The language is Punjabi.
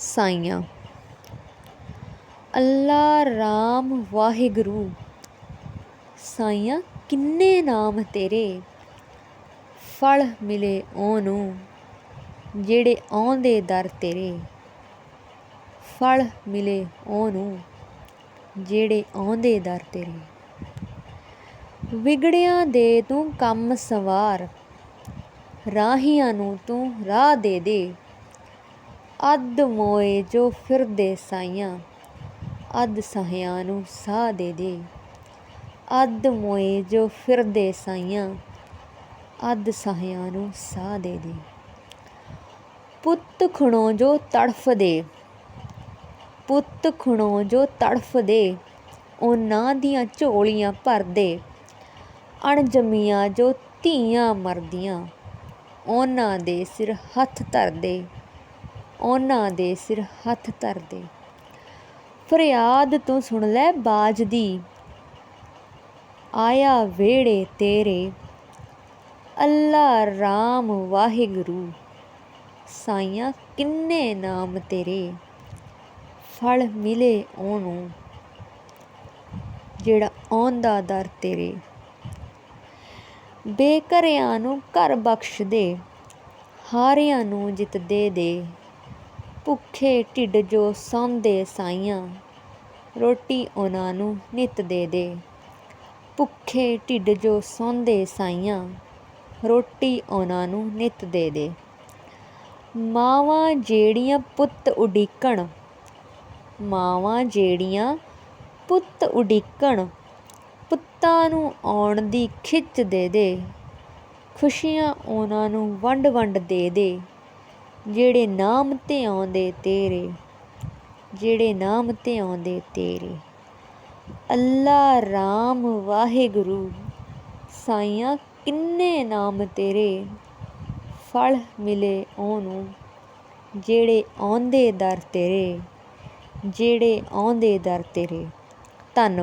ਸਾਈਆਂ। ਅੱਲਾ ਰਾਮ ਵਾਹਿਗੁਰੂ, ਸਾਈਆਂ ਕਿੰਨੇ ਨਾਮ ਤੇਰੇ? ਫਲ ਮਿਲੇ ਉਹਨੂੰ ਜਿਹੜੇ ਆਉਂਦੇ ਦਰ ਤੇਰੇ। ਫਲ ਮਿਲੇ ਉਹਨੂੰ ਜਿਹੜੇ ਆਉਂਦੇ ਦਰ ਤੇਰੇ। ਵਿਗੜਿਆਂ ਦੇ ਤੂੰ ਕੰਮ ਸਵਾਰ, ਰਾਹੀਆਂ ਨੂੰ ਤੂੰ ਰਾਹ ਦੇ ਦੇ। ਅੱਧ ਮੋਏ ਜੋ ਫਿਰਦੇ ਸਾਈਆਂ, ਅੱਧ ਸਹਿਆਂ ਨੂੰ ਸਾਹ ਦੇ ਦੇ। ਅੱਧ ਮੋਏ ਜੋ ਫਿਰਦੇ ਸਾਈਆਂ, ਅੱਧ ਸਾਹਿਆਂ ਨੂੰ ਸਾਹ ਦੇ ਦੇ। ਪੁੱਤ ਖਣੋ ਜੋ ਤੜਫਦੇ ਪੁੱਤ ਖਣੋ ਜੋ ਤੜਫਦੇ ਉਹਨਾਂ ਦੀਆਂ ਝੋਲੀਆਂ ਭਰਦੇ ਅਣਜਮੀਆਂ ਜੋ ਧੀਆਂ ਮਰਦੀਆਂ, ਉਹਨਾਂ ਦੇ ਸਿਰ ਹੱਥ ਧਰਦੇ ਉਹਨਾਂ ਦੇ ਸਿਰ ਹੱਥ ਧਰਦੇ। ਫਰਿਆਦ ਤੂੰ ਸੁਣ ਲੈ ਬਾਜ ਦੀ। ਆਇਆ ਵੇੜੇ ਤੇਰੇ। ਅੱਲਾ ਰਾਮ ਵਾਹਿਗੁਰੂ, ਸਾਈਆਂ ਕਿੰਨੇ ਨਾਮ ਤੇਰੇ। ਫਲ ਮਿਲੇ ਉਹਨੂੰ, ਜਿਹੜਾ ਆਉਂਦਾ ਦਰ ਤੇਰੇ। ਬੇਕਰਿਆਂ ਨੂੰ ਘਰ ਬਖਸ਼ ਦੇ, ਹਾਰਿਆਂ ਨੂੰ ਜਿੱਤ ਦੇ ਦੇ। ਭੁੱਖੇ ਢਿੱਡ ਜੋ ਸੌਂਦੇ ਸਾਈਆਂ, ਰੋਟੀ ਉਹਨਾਂ ਨੂੰ ਨਿਤ ਦੇ ਦੇ। ਭੁੱਖੇ ਢਿੱਡ ਜੋ ਸੌਂਦੇ ਸਾਈਆਂ, ਰੋਟੀ ਉਹਨਾਂ ਨੂੰ ਨਿਤ ਦੇ ਦੇ। ਮਾਵਾਂ ਜਿਹੜੀਆਂ ਪੁੱਤ ਉਡੀਕਣ, ਮਾਵਾਂ ਜਿਹੜੀਆਂ ਪੁੱਤ ਉਡੀਕਣ, ਪੁੱਤਾਂ ਨੂੰ ਆਉਣ ਦੀ ਖਿੱਚ ਦੇ ਦੇ, ਖੁਸ਼ੀਆਂ ਉਹਨਾਂ ਨੂੰ ਵੰਡ ਵੰਡ ਦੇ ਦੇ। ਜਿਹੜੇ ਨਾਮ ਤੇ ਆਉਂਦੇ ਤੇਰੇ, ਜਿਹੜੇ ਨਾਮ ਤੇ ਆਉਂਦੇ ਤੇਰੇ। ਅੱਲਾ ਰਾਮ ਵਾਹਿਗੁਰੂ, ਸਾਈਆਂ ਕਿੰਨੇ ਨਾਮ ਤੇਰੇ। ਫਲ ਮਿਲੇ ਉਹਨੂੰ ਜਿਹੜੇ ਆਉਂਦੇ ਦਰ ਤੇਰੇ, ਜਿਹੜੇ ਆਉਂਦੇ ਦਰ ਤੇਰੇ। ਧੰਨਵਾਦ।